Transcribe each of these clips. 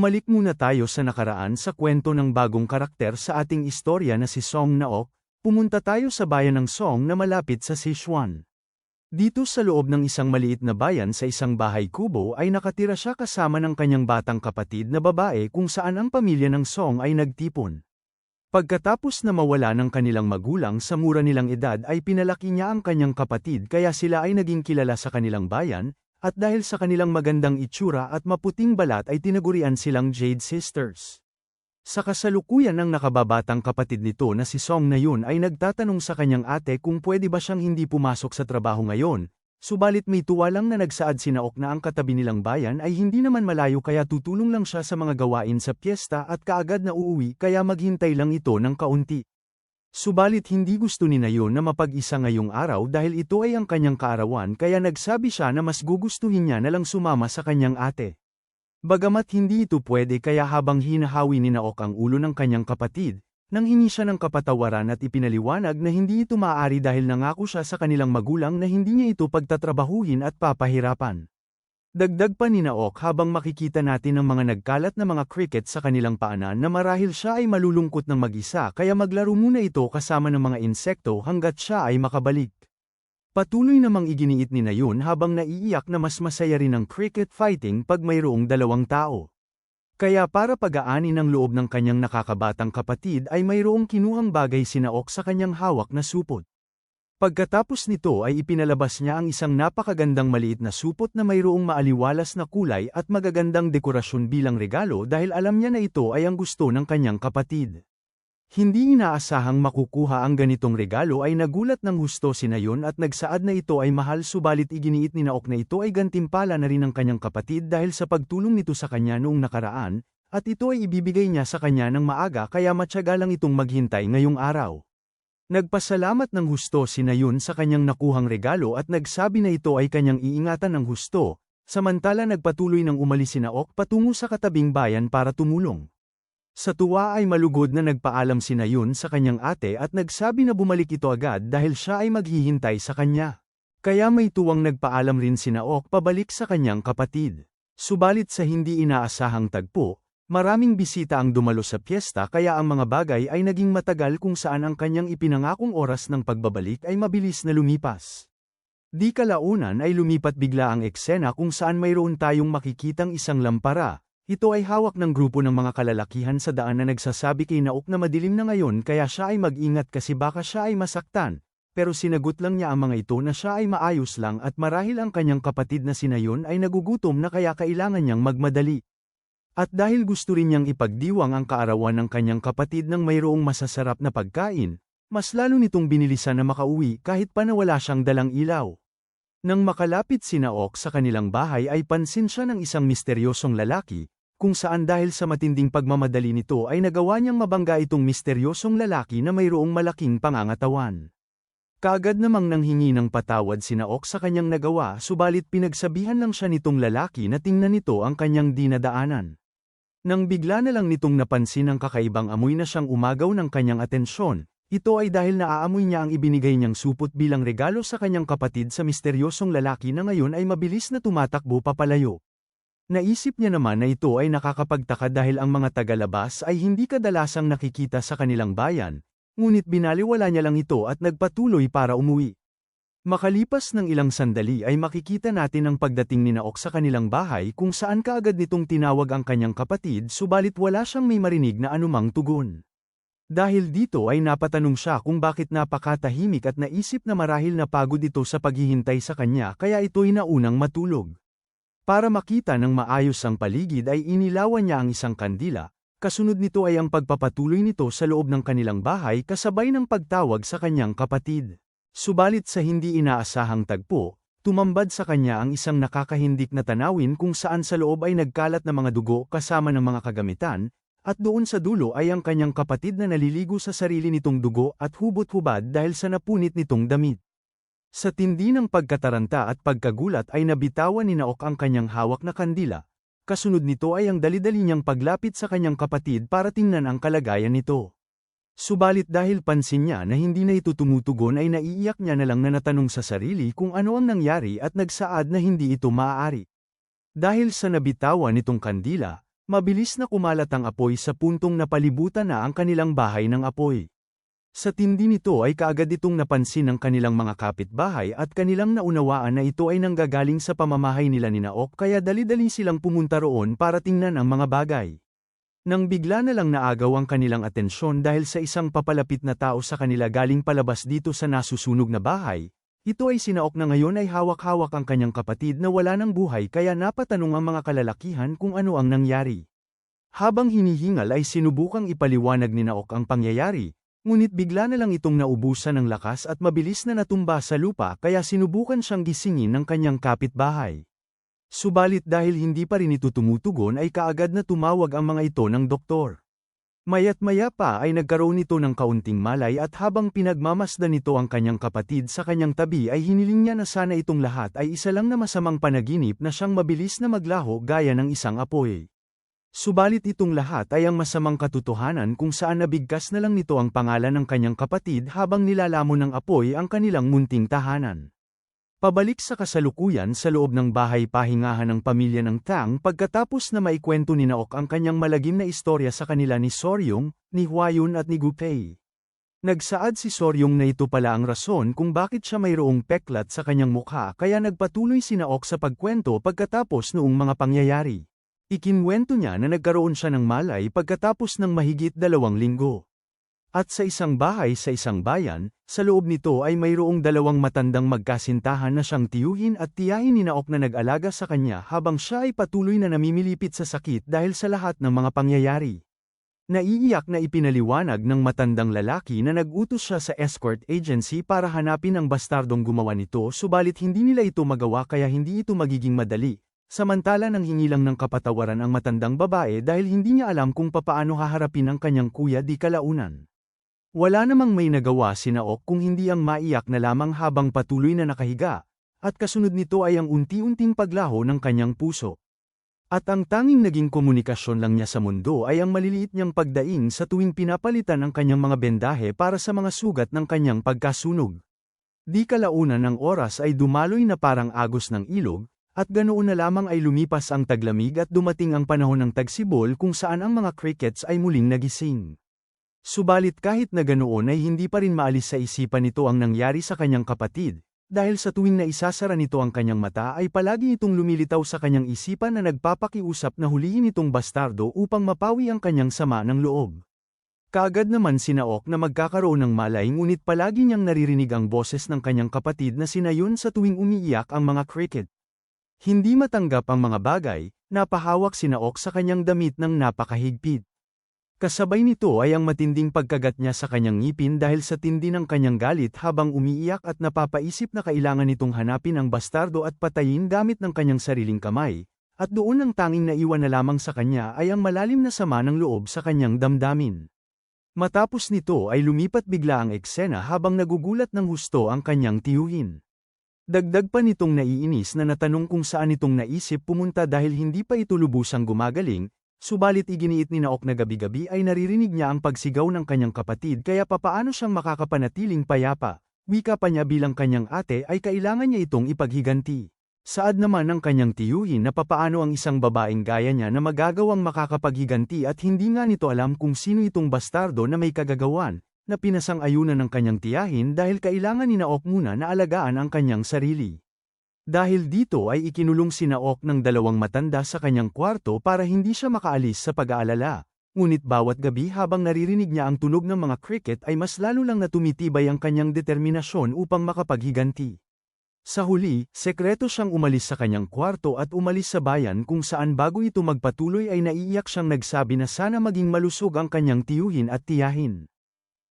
Bumalik muna tayo sa nakaraan sa kwento ng bagong karakter sa ating istorya na si Song Naok, pumunta tayo sa bayan ng Song na malapit sa Sichuan. Dito sa loob ng isang maliit na bayan sa isang bahay kubo ay nakatira siya kasama ng kanyang batang kapatid na babae kung saan ang pamilya ng Song ay nagtipon. Pagkatapos na mawala ng kanilang magulang sa mura nilang edad ay pinalaki niya ang kanyang kapatid kaya sila ay naging kilala sa kanilang bayan, at dahil sa kanilang magandang itsura at maputing balat ay tinagurian silang Jade Sisters. Sa kasalukuyan ng nakababatang kapatid nito na si Song na yun ay nagtatanong sa kanyang ate kung pwede ba siyang hindi pumasok sa trabaho ngayon, subalit may tuwalang na nagsaad si Naok na ang katabi nilang bayan ay hindi naman malayo kaya tutulong lang siya sa mga gawain sa piyesta at kaagad na uuwi kaya maghintay lang ito ng kaunti. Subalit hindi gusto ni Nayon na mapag-isa ngayong araw dahil ito ay ang kanyang kaarawan kaya nagsabi siya na mas gugustuhin niya na lang sumama sa kanyang ate. Bagamat hindi ito pwede kaya habang hinahawi ni Naok ang ulo ng kanyang kapatid, nang hingi siya ng kapatawaran at ipinaliwanag na hindi ito maaari dahil nangako siya sa kanilang magulang na hindi niya ito pagtatrabahuhin at papahirapan. Dagdag pa ni Naok habang makikita natin ang mga nagkalat na mga cricket sa kanilang paanan na marahil siya ay malulungkot ng mag-isa kaya maglaro muna ito kasama ng mga insekto hanggat siya ay makabalik. Patuloy namang iginiit ni Nayon habang naiiyak na mas masaya rin ang cricket fighting pag mayroong dalawang tao. Kaya para pag-aani ng loob ng kanyang nakakabatang kapatid ay mayroong kinuhang bagay si Naok sa kanyang hawak na supot. Pagkatapos nito ay ipinalabas niya ang isang napakagandang maliit na supot na mayroong maaliwalas na kulay at magagandang dekorasyon bilang regalo dahil alam niya na ito ay ang gusto ng kanyang kapatid. Hindi inaasahang makukuha ang ganitong regalo ay nagulat ng husto si Nayon at nagsaad na ito ay mahal subalit iginiit ni Naok na ito ay gantimpala na rin ng kanyang kapatid dahil sa pagtulong nito sa kanya noong nakaraan, at ito ay ibibigay niya sa kanya ng maaga kaya matyaga lang itong maghintay ngayong araw. Nagpasalamat ng husto si Nayun sa kanyang nakuhang regalo at nagsabi na ito ay kanyang iingatan ng husto, samantala nagpatuloy ng umalis si Naok patungo sa katabing bayan para tumulong. Sa tuwa ay malugod na nagpaalam si Nayun sa kanyang ate at nagsabi na bumalik ito agad dahil siya ay maghihintay sa kanya. Kaya may tuwang nagpaalam rin si Naok pabalik sa kanyang kapatid. Subalit sa hindi inaasahang tagpo, Maraming bisita ang dumalo sa piyesta kaya ang mga bagay ay naging matagal kung saan ang kanyang ipinangakong oras ng pagbabalik ay mabilis na lumipas. Di kalaunan ay lumipat bigla ang eksena kung saan mayroon tayong makikitang isang lampara. Ito ay hawak ng grupo ng mga kalalakihan sa daan na nagsasabi kay Naok na madilim na ngayon kaya siya ay mag-ingat kasi baka siya ay masaktan. Pero sinagot lang niya ang mga ito na siya ay maayos lang at marahil ang kanyang kapatid na sinayon ay nagugutom na kaya kailangan niyang magmadali. At dahil gusto rin niyang ipagdiwang ang kaarawan ng kanyang kapatid ng mayroong masasarap na pagkain, mas lalo nitong binilisan na makauwi kahit pa na wala siyang dalang ilaw. Nang makalapit si Naok sa kanilang bahay ay pansin siya ng isang misteryosong lalaki, kung saan dahil sa matinding pagmamadali nito ay nagawa niyang mabangga itong misteryosong lalaki na mayroong malaking pangangatawan. Kaagad namang nanghingi ng patawad si Naok sa kanyang nagawa subalit pinagsabihan lang siya nitong lalaki na tingnan nito ang kanyang dinadaanan. Nang bigla na lang nitong napansin ang kakaibang amoy na siyang umagaw ng kanyang atensyon, ito ay dahil naaamoy niya ang ibinigay niyang supot bilang regalo sa kanyang kapatid sa misteryosong lalaki na ngayon ay mabilis na tumatakbo papalayo. Naisip niya naman na ito ay nakakapagtaka dahil ang mga tagalabas ay hindi kadalasang nakikita sa kanilang bayan, ngunit binaliwala niya lang ito at nagpatuloy para umuwi. Makalipas ng ilang sandali ay makikita natin ang pagdating ni Naok sa kanilang bahay kung saan kaagad nitong tinawag ang kanyang kapatid subalit wala siyang may marinig na anumang tugon. Dahil dito ay napatanong siya kung bakit napakatahimik at naisip na marahil napagod ito sa paghihintay sa kanya kaya ito'y naunang matulog. Para makita ng maayos ang paligid ay inilawan niya ang isang kandila, kasunod nito ay ang pagpapatuloy nito sa loob ng kanilang bahay kasabay ng pagtawag sa kanyang kapatid. Subalit sa hindi inaasahang tagpo, tumambad sa kanya ang isang nakakahindik na tanawin kung saan sa loob ay nagkalat na mga dugo kasama ng mga kagamitan, at doon sa dulo ay ang kanyang kapatid na naliligo sa sarili nitong dugo at hubot-hubad dahil sa napunit nitong damit. Sa tindi ng pagkataranta at pagkagulat ay nabitawan ni Naok ang kanyang hawak na kandila, kasunod nito ay ang dali-dali niyang paglapit sa kanyang kapatid para tingnan ang kalagayan nito. Subalit dahil pansin niya na hindi na ito tumutugon ay naiiyak niya na lang na natanong sa sarili kung ano ang nangyari at nagsaad na hindi ito maaari. Dahil sa nabitawan nitong kandila, Mabilis na kumalat ang apoy sa puntong napalibutan na ang kanilang bahay ng apoy. Sa tindi nito ay kaagad itong napansin ng kanilang mga kapitbahay at kanilang naunawaan na ito ay nanggagaling sa pamamahay nila ni Naok kaya dali-dali silang pumunta roon para tingnan ang mga bagay. Nang bigla na lang naagaw ang kanilang atensyon dahil sa isang papalapit na tao sa kanila galing palabas dito sa nasusunog na bahay, ito ay sinaok na ngayon ay hawak-hawak ang kanyang kapatid na wala ng buhay kaya napatanong ang mga kalalakihan kung ano ang nangyari. Habang hinihingal ay sinubukang ipaliwanag ni Naok ang pangyayari, ngunit bigla na lang itong naubusan ng lakas at mabilis na natumba sa lupa kaya sinubukan siyang gisingin ng kanyang kapitbahay. Subalit dahil hindi pa rin ito tumutugon ay kaagad na tumawag ang mga ito ng doktor. Mayat maya pa ay nagkaroon nito ng kaunting malay at habang pinagmamasdan nito ang kanyang kapatid sa kanyang tabi ay hiniling niya na sana itong lahat ay isa lang na masamang panaginip na siyang mabilis na maglaho gaya ng isang apoy. Subalit itong lahat ay ang masamang katotohanan kung saan nabigkas na lang nito ang pangalan ng kanyang kapatid habang nilalamon ng apoy ang kanilang munting tahanan. Pabalik sa kasalukuyan sa loob ng bahay pahingahan ng pamilya ng Tang pagkatapos na maikwento ni Naok ang kanyang malagim na istorya sa kanila ni Soryong, ni Huayun at ni Gupei. Nagsaad si Soryong na ito pala ang rason kung bakit siya mayroong peklat sa kanyang mukha kaya nagpatuloy si Naok sa pagkwento pagkatapos noong mga pangyayari. Ikinwento niya na nagkaroon siya ng malay pagkatapos ng mahigit dalawang linggo. At sa isang bahay sa isang bayan, sa loob nito ay mayroong dalawang matandang magkasintahan na siyang tiyuhin at tiyahin ni Naok na nag-alaga sa kanya habang siya ay patuloy na namimilipit sa sakit dahil sa lahat ng mga pangyayari. Naiiyak na ipinaliwanag ng matandang lalaki na nag-utos siya sa escort agency para hanapin ang bastardong gumawa nito subalit hindi nila ito magawa kaya hindi ito magiging madali. Samantala nang hingilang ng kapatawaran ang matandang babae dahil hindi niya alam kung papaano haharapin ang kanyang kuya di kalaunan. Wala namang may nagawa si Naok kung hindi ang maiyak na lamang habang patuloy na nakahiga, at kasunod nito ay ang unti-unting paglaho ng kanyang puso. At ang tanging naging komunikasyon lang niya sa mundo ay ang maliliit niyang pagdaing sa tuwing pinapalitan ang kanyang mga bendahe para sa mga sugat ng kanyang pagkasunog. Di kalaunan ng oras ay dumaloy na parang agos ng ilog, at ganoon na lamang ay lumipas ang taglamig at dumating ang panahon ng tagsibol kung saan ang mga crickets ay muling nagising. Subalit kahit na ganoon ay hindi pa rin maalis sa isipan nito ang nangyari sa kanyang kapatid, dahil sa tuwing na isasara nito ang kanyang mata ay palagi itong lumilitaw sa kanyang isipan na nagpapakiusap na hulihin itong bastardo upang mapawi ang kanyang sama ng loob. Kaagad naman sinaok na magkakaroon ng malay ngunit palagi niyang naririnig ang boses ng kanyang kapatid na sinayon sa tuwing umiiyak ang mga cricket. Hindi matanggap ang mga bagay, napahawak sinaok sa kanyang damit ng napakahigpit. Kasabay nito ay ang matinding pagkagat niya sa kanyang ngipin dahil sa tindi ng kanyang galit habang umiiyak at napapaisip na kailangan nitong hanapin ang bastardo at patayin gamit ng kanyang sariling kamay, at doon ang tanging naiwan na lamang sa kanya ay ang malalim na sama ng loob sa kanyang damdamin. Matapos nito ay lumipat bigla ang eksena habang nagugulat ng husto ang kanyang tiyuhin. Dagdag pa nitong naiinis na natanong kung saan itong naisip pumunta dahil hindi pa ito lubusang gumagaling, Subalit iginiit ni Naok na gabi-gabi ay naririnig niya ang pagsigaw ng kanyang kapatid kaya papaano siyang makakapanatiling payapa. Wika pa niya bilang kanyang ate ay kailangan niya itong ipaghiganti. Saad naman ng kanyang tiyuhin na papaano ang isang babaeng gaya niya na magagawang makakapaghiganti at hindi nga nito alam kung sino itong bastardo na may kagagawan, na pinasang-ayunan ng kanyang tiyahin dahil kailangan ni Naok muna na alagaan ang kanyang sarili. Dahil dito ay ikinulong si Naok ng dalawang matanda sa kanyang kwarto para hindi siya makaalis sa pag-aalala. Ngunit bawat gabi habang naririnig niya ang tunog ng mga cricket ay mas lalo lang na tumitibay ang kanyang determinasyon upang makapaghiganti. Sa huli, sekreto siyang umalis sa kanyang kwarto at umalis sa bayan kung saan bago ito magpatuloy ay naiiyak siyang nagsabi na sana maging malusog ang kanyang tiyuhin at tiyahin.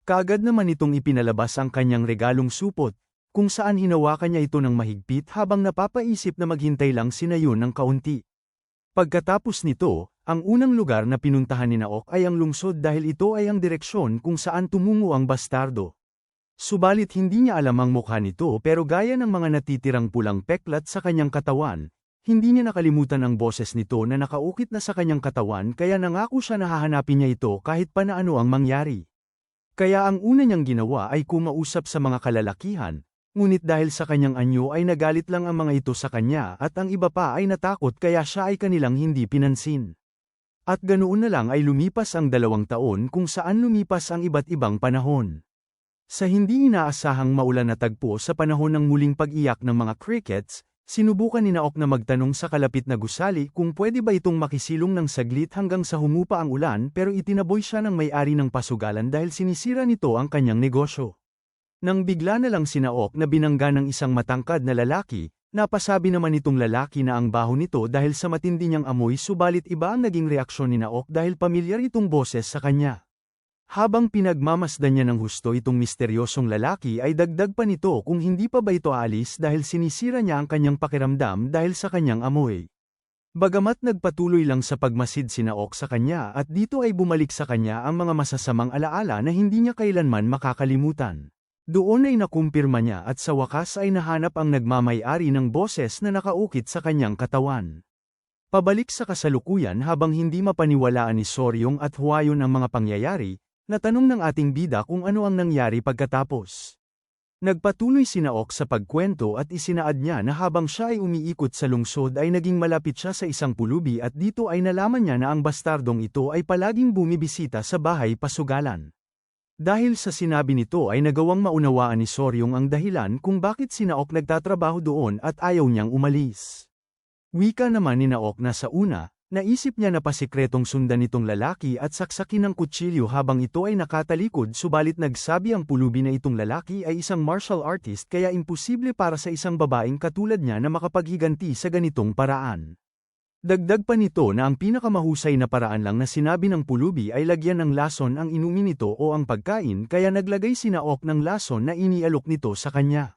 Kaagad naman itong ipinalabas ang kanyang regalong supot, kung saan hinawakan niya ito ng mahigpit habang napapaisip na maghintay lang sina yun ng kaunti. Pagkatapos nito, ang unang lugar na pinuntahan ni Naok ay ang lungsod dahil ito ay ang direksyon kung saan tumungo ang bastardo. Subalit hindi niya alam ang mukha nito pero gaya ng mga natitirang pulang peklat sa kanyang katawan, hindi niya nakalimutan ang boses nito na nakaukit na sa kanyang katawan kaya nangako siya na hahanapin niya ito kahit pa na ano ang mangyari. Kaya ang una niyang ginawa ay kumausap sa mga kalalakihan, Ngunit dahil sa kanyang anyo ay nagalit lang ang mga ito sa kanya at ang iba pa ay natakot kaya siya ay kanilang hindi pinansin. At ganoon na lang ay lumipas ang dalawang taon kung saan lumipas ang iba't ibang panahon. Sa hindi inaasahang maulan na tagpo sa panahon ng muling pag-iyak ng mga crickets, sinubukan ni Naok na magtanong sa kalapit na gusali kung pwede ba itong makisilong ng saglit hanggang sa humupa ang ulan pero itinaboy siya ng may-ari ng pasugalan dahil sinisira nito ang kanyang negosyo. Nang bigla na lang sinaok na binangga ng isang matangkad na lalaki, Napasabi naman itong lalaki na ang baho nito dahil sa matindi niyang amoy subalit iba ang naging reaksyon ni Naok dahil pamilyar itong boses sa kanya. Habang pinagmamasdan niya ng husto itong misteryosong lalaki ay dagdag pa nito kung hindi pa ba ito alis dahil sinisira niya ang kanyang pakiramdam dahil sa kanyang amoy. Bagamat nagpatuloy lang sa pagmasid si Naok sa kanya at dito ay bumalik sa kanya ang mga masasamang alaala na hindi niya kailanman makakalimutan. Doon ay nakumpirma niya at sa wakas ay nahanap ang nagmamayari ng boses na nakaukit sa kanyang katawan. Pabalik sa kasalukuyan habang hindi mapaniwalaan ni Soryong at Huayon ang mga pangyayari, natanong ng ating bida kung ano ang nangyari pagkatapos. Nagpatuloy si Naok sa pagkwento at isinaad niya na habang siya ay umiikot sa lungsod ay naging malapit siya sa isang pulubi at dito ay nalaman niya na ang bastardong ito ay palaging bumibisita sa bahay pasugalan. Dahil sa sinabi nito ay nagawang maunawaan ni Soryong ang dahilan kung bakit si Naok nagtatrabaho doon at ayaw niyang umalis. Wika naman ni Naok na sa una, naisip niya na pasikretong sundan itong lalaki at saksakin ng kutsilyo habang ito ay nakatalikod subalit nagsabi ang pulubi na itong lalaki ay isang martial artist kaya imposible para sa isang babaeng katulad niya na makapaghiganti sa ganitong paraan. Dagdag pa nito na ang pinakamahusay na paraan lang na sinabi ng pulubi ay lagyan ng lason ang inumin nito o ang pagkain kaya naglagay si Naok ng lason na inialok nito sa kanya.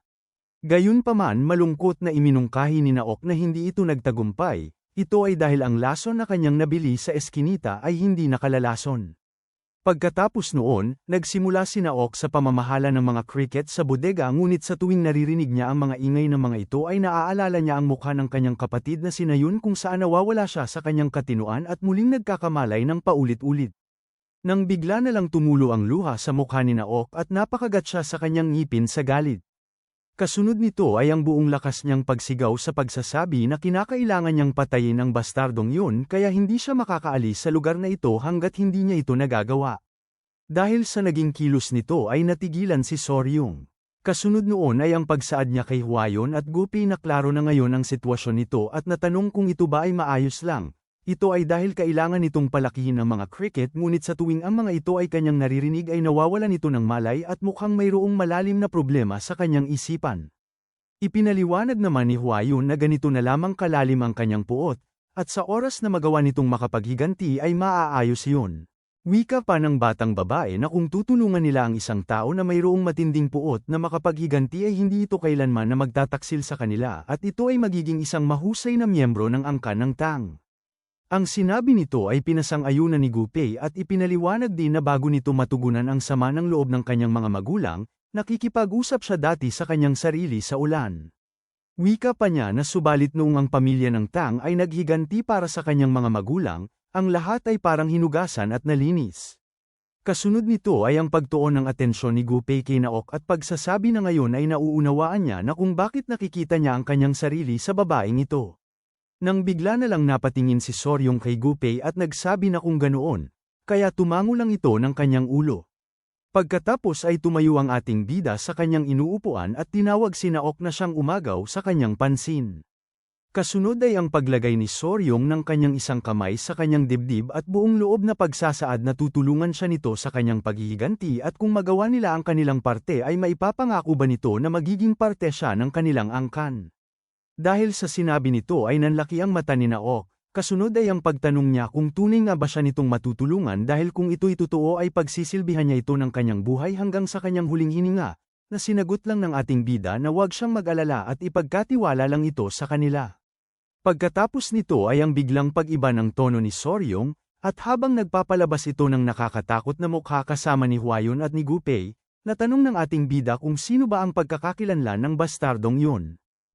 Gayunpaman malungkot na iminungkahi ni Naok na hindi ito nagtagumpay, ito ay dahil ang lason na kanyang nabili sa eskinita ay hindi nakalalason. Pagkatapos noon, nagsimula si Naok sa pamamahala ng mga cricket sa bodega ngunit sa tuwing naririnig niya ang mga ingay ng mga ito ay naaalala niya ang mukha ng kanyang kapatid na sinayun kung saan nawawala siya sa kanyang katinuan at muling nagkakamalay ng paulit-ulit. Nang bigla na lang tumulo ang luha sa mukha ni Naok at napakagat siya sa kanyang ngipin sa galit. Kasunod nito ay ang buong lakas niyang pagsigaw sa pagsasabi na kinakailangan niyang patayin ang bastardong yun kaya hindi siya makakaalis sa lugar na ito hanggat hindi niya ito nagagawa. Dahil sa naging kilos nito ay natigilan si Soryong. Kasunod noon ay ang pagsaad niya kay Huayon at Gupi na klaro na ngayon ang sitwasyon nito at natanong kung ito ba ay maayos lang, ito ay dahil kailangan nitong palakihin ang mga cricket ngunit sa tuwing ang mga ito ay kanyang naririnig ay nawawalan ito ng malay at mukhang mayroong malalim na problema sa kanyang isipan. Ipinaliwanag naman ni Huayun na ganito na lamang kalalim ang kanyang puot, at sa oras na magawa nitong makapaghiganti ay maaayos yun. Wika pa ng batang babae na kung tutulungan nila ang isang tao na mayroong matinding puot na makapaghiganti ay hindi ito kailanman na magtataksil sa kanila at ito ay magiging isang mahusay na miyembro ng angkan ng tang. Ang sinabi nito ay pinasang-ayunan ni Gupei at ipinaliwanag din na bago nito matugunan ang sama ng loob ng kanyang mga magulang, nakikipag-usap siya dati sa kanyang sarili sa ulan. Wika pa niya na subalit noong ang pamilya ng Tang ay naghiganti para sa kanyang mga magulang, ang lahat ay parang hinugasan at nalinis. Kasunod nito ay ang pagtuon ng atensyon ni Gupei kay Naok at pagsasabi na ngayon ay nauunawaan niya na kung bakit nakikita niya ang kanyang sarili sa babaeng ito. Nang bigla na lang napatingin si Soryong kay Gupei at nagsabi na kung ganoon, kaya tumango lang ito ng kanyang ulo. Pagkatapos ay tumayo ang ating bida sa kanyang inuupuan at tinawag si Naok na siyang umagaw sa kanyang pansin. Kasunod ay ang paglagay ni Soryong ng kanyang isang kamay sa kanyang dibdib at buong loob na pagsasaad na tutulungan siya nito sa kanyang paghihiganti at kung magawa nila ang kanilang parte ay maipapangako ba nito na magiging parte siya ng kanilang angkan. Dahil sa sinabi nito ay nanlaki ang mata ni Naok, kasunod ay ang pagtanong niya kung tunay nga ba siya nitong matutulungan dahil kung ito'y totoo ay pagsisilbihan niya ito ng kanyang buhay hanggang sa kanyang huling hininga, na sinagot lang ng ating bida na huwag siyang mag-alala at ipagkatiwala lang ito sa kanila. Pagkatapos nito ay ang biglang pag-iba ng tono ni Soryong, at habang nagpapalabas ito ng nakakatakot na mukha kasama ni Huayon at ni Gupei, natanong ng ating bida kung sino ba ang pagkakakilanlan ng bastardong yun.